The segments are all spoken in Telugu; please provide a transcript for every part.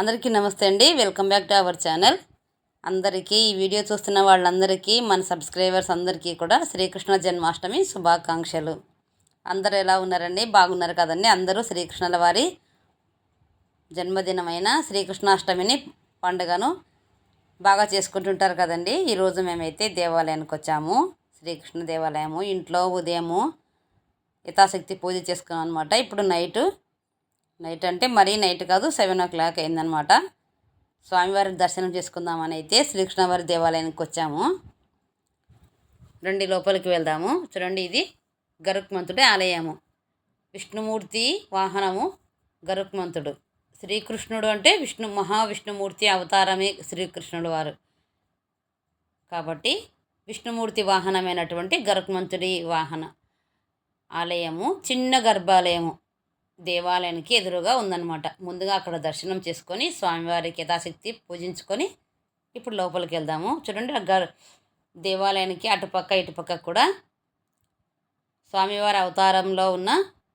అందరికీ నమస్తే అండి. Welcome back to our channel. అందరికీ ఈ వీడియో చూస్తున్న వాళ్ళందరికీ మన సబ్స్క్రైబర్స్ అందరికీ కూడా శ్రీకృష్ణ జన్మాష్టమి శుభాకాంక్షలు. అందరూ ఎలా ఉన్నారండి? బాగున్నారు కదండి? అందరూ శ్రీకృష్ణుల వారి జన్మదినమైన శ్రీకృష్ణాష్టమిని పండుగను బాగా చేసుకుంటుంటారు కదండి. ఈరోజు మేమైతే దేవాలయానికి వచ్చాము. శ్రీకృష్ణ దేవాలయము ఇంట్లో ఉదయము యథాశక్తి పూజ చేసుకున్నాం అనమాట ఇప్పుడు నైటు నైట్ అంటే మరీ నైట్ కాదు సెవెన్ ఓ క్లాక్ అయిందనమాట. స్వామివారి దర్శనం చేసుకుందామని అయితే శ్రీకృష్ణవారి దేవాలయానికి వచ్చాము. రండి లోపలికి వెళ్దాము. చూడండి ఇది గరుక్మంతుడి ఆలయము. విష్ణుమూర్తి వాహనము గరుక్మంతుడు. శ్రీకృష్ణుడు అంటే విష్ణు మహావిష్ణుమూర్తి అవతారమే శ్రీకృష్ణుడు వారు. కాబట్టి విష్ణుమూర్తి వాహనమైనటువంటి గరుక్మంతుడి వాహన ఆలయము చిన్న గర్భాలయము. దేవాలయానికి ఎదురుగా ఉందన్నమాట. ముందుగా అక్కడ దర్శనం చేసుకొని స్వామివారికి యథాశక్తి పూజించుకొని ఇప్పుడు లోపలికి వెళ్దాము. చూడండి ఆ దేవాలయానికి అటుపక్క ఇటుపక్క కూడా స్వామివారి అవతారంలో ఉన్న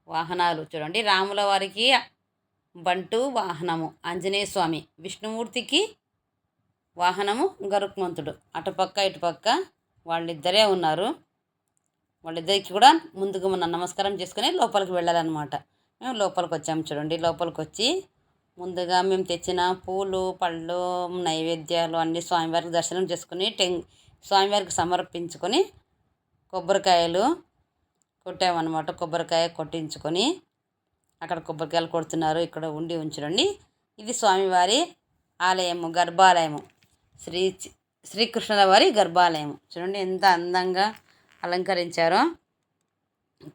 వాహనాలు. చూడండి రాముల వారికి బంటు వాహనము ఆంజనేయ స్వామి విష్ణుమూర్తికి వాహనము గరుక్మంతుడు అటుపక్క ఇటుపక్క వాళ్ళిద్దరే ఉన్నారు. వాళ్ళిద్దరికి కూడా ముందుకు మన నమస్కారం చేసుకుని లోపలికి వెళ్ళాలన్నమాట. మేము లోపలికి వచ్చాము చూడండి. లోపలికి వచ్చి ముందుగా మేము తెచ్చిన పూలు పళ్ళు నైవేద్యాలు అన్నీ స్వామివారికి దర్శనం చేసుకుని టెం స్వామివారికి సమర్పించుకొని కొబ్బరికాయలు కొట్టామన్నమాట. కొబ్బరికాయ కొట్టించుకొని అక్కడ కొబ్బరికాయలు కొడుతున్నారు. ఇక్కడ ఉండి ఉంచడండి ఇది స్వామివారి ఆలయము గర్భాలయము. శ్రీ శ్రీకృష్ణుల వారి గర్భాలయం చూడండి ఎంత అందంగా అలంకరించారో.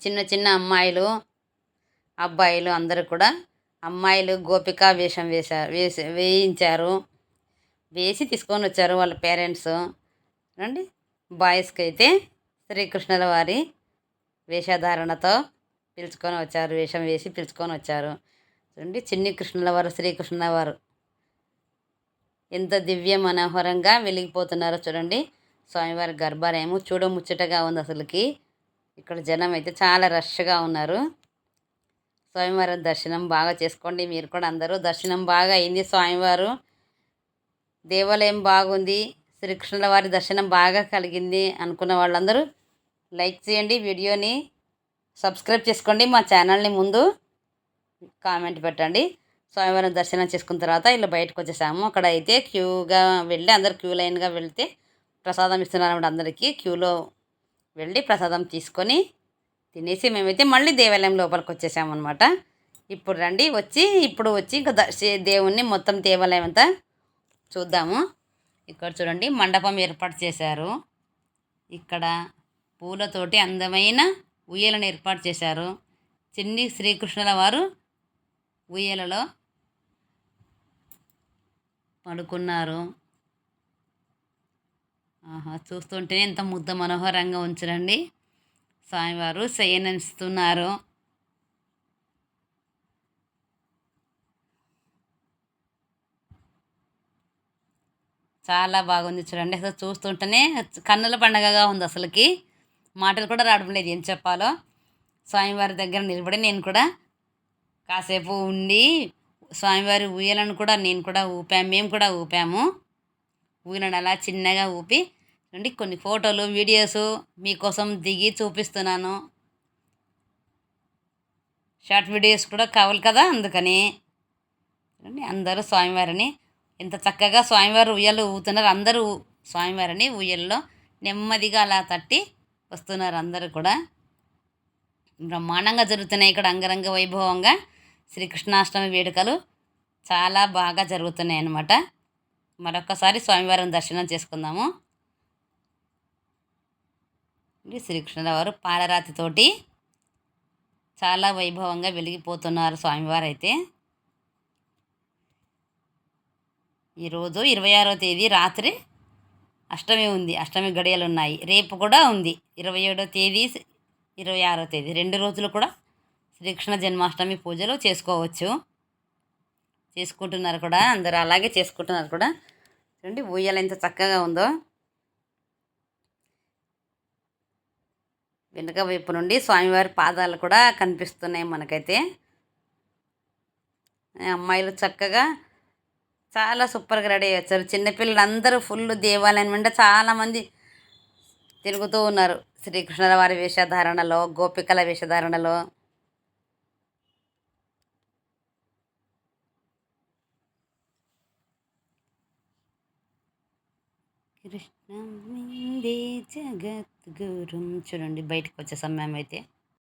చిన్న చిన్న అమ్మాయిలు అబ్బాయిలు అందరూ కూడా అమ్మాయిలు గోపిక వేషం వేశారు వేసి వేయించారు. వేసి తీసుకొని వచ్చారు వాళ్ళ పేరెంట్స్. రండి. బాయ్స్కి అయితే శ్రీకృష్ణుల వారి వేషధారణతో పిలుచుకొని వచ్చారు. వేషం వేసి పిలుచుకొని వచ్చారు. చూడండి చిన్ని కృష్ణుల వారు శ్రీకృష్ణుల వారు. ఎంత దివ్య మనోహరంగా వెలిగిపోతున్నారో చూడండి. స్వామివారి గర్భాలయము చూడముచ్చటగా ఉంది అసలుకి. ఇక్కడ జనం అయితే చాలా రష్గా ఉన్నారు. స్వామివారి దర్శనం బాగా చేసుకోండి. మీరు కూడా అందరూ దర్శనం బాగా అయింది స్వామివారు. దేవాలయం బాగుంది. శ్రీకృష్ణుల వారి దర్శనం బాగా కలిగింది అనుకున్న వాళ్ళందరూ లైక్ చేయండి వీడియోని సబ్స్క్రైబ్ చేసుకోండి మా ఛానల్ని ముందు కామెంట్ పెట్టండి. స్వామివారం దర్శనం చేసుకున్న తర్వాత ఇలా బయటకు వచ్చేసాము. అక్కడ అయితే క్యూగా వెళ్ళి అందరు క్యూ లైన్గా వెళ్తే ప్రసాదం ఇస్తున్నారు అందరికీ. క్యూలో వెళ్ళి ప్రసాదం తీసుకొని తినేసి మేమైతే మళ్ళీ దేవాలయం లోపలికి వచ్చేసామన్నమాట ఇప్పుడు రండి వచ్చి ఇప్పుడు వచ్చి ఇంకా దేవుణ్ణి మొత్తం దేవాలయం అంతా చూద్దాము. ఇక్కడ చూడండి మండపం ఏర్పాటు చేశారు. ఇక్కడ పూలతోటి అందమైన ఉయ్యలను ఏర్పాటు చేశారు. చిన్ని శ్రీకృష్ణుల వారు ఉయ్యలలో పడుకున్నారు. ఆహా చూస్తుంటేనే ఎంత ముద్ద మనోహరంగా ఉంచరండి. స్వామివారు శయనిస్తున్నారు. చాలా బాగుంది చూడండి. అసలు చూస్తుంటేనే కన్నుల పండగగా ఉంది అసలుకి. మాటలు కూడా రావడం లేదు. ఏం చెప్పాలో? స్వామివారి దగ్గర నిలబడి నేను కూడా కాసేపు ఉండి స్వామివారి ఊయలను కూడా నేను కూడా ఊపాము మేము కూడా ఊపాము. ఊయలను అలా చిన్నగా ఊపి అండి కొన్ని ఫోటోలు వీడియోస్ మీకోసం దిగి చూపిస్తున్నాను. షార్ట్ వీడియోస్ కూడా కావాలి కదా అందుకని. అందరూ స్వామివారిని ఎంత చక్కగా స్వామివారి ఉయ్యలు ఊతున్నారు. అందరూ స్వామివారిని ఉయ్యల్లో నెమ్మదిగా అలా తట్టి వస్తున్నారు అందరూ కూడా. బ్రహ్మాండంగా జరుగుతున్నాయి ఇక్కడ అంగరంగ వైభవంగా. శ్రీకృష్ణాష్టమి వేడుకలు చాలా బాగా జరుగుతున్నాయి అన్నమాట మరొకసారి స్వామివారిని దర్శనం చేసుకుందాము. శ్రీకృష్ణరావు పాలరాతితోటి చాలా వైభవంగా వెలిగిపోతున్నారు స్వామివారు అయితే ఈరోజు ఇరవై ఆరో తేదీ రాత్రి అష్టమి ఉంది అష్టమి గడియలు ఉన్నాయి రేపు కూడా ఉంది ఇరవై ఏడో తేదీ ఇరవై ఆరో తేదీ. రెండు రోజులు కూడా శ్రీకృష్ణ జన్మాష్టమి పూజలు చేసుకోవచ్చు. చేసుకుంటున్నారు కూడా అందరూ అలాగే చేసుకుంటున్నారు కూడా. చూడండి ఊయలు ఎంత చక్కగా ఉందో. వెనుక వైపు నుండి స్వామివారి పాదాలు కూడా కనిపిస్తున్నాయి మనకైతే. అమ్మాయిలు చక్కగా చాలా సూపర్గా రెడీ అయ్యారు. వచ్చారు చిన్నపిల్లలు అందరూ ఫుల్ దేవాలయం వెంట చాలామంది తిరుగుతూ ఉన్నారు. శ్రీకృష్ణుల వారి వేషధారణలో గోపికల వేషధారణలో. కృష్ణ జగత్ జగద్గురు చూడండి బయటకు వచ్చేసాం మేమైతే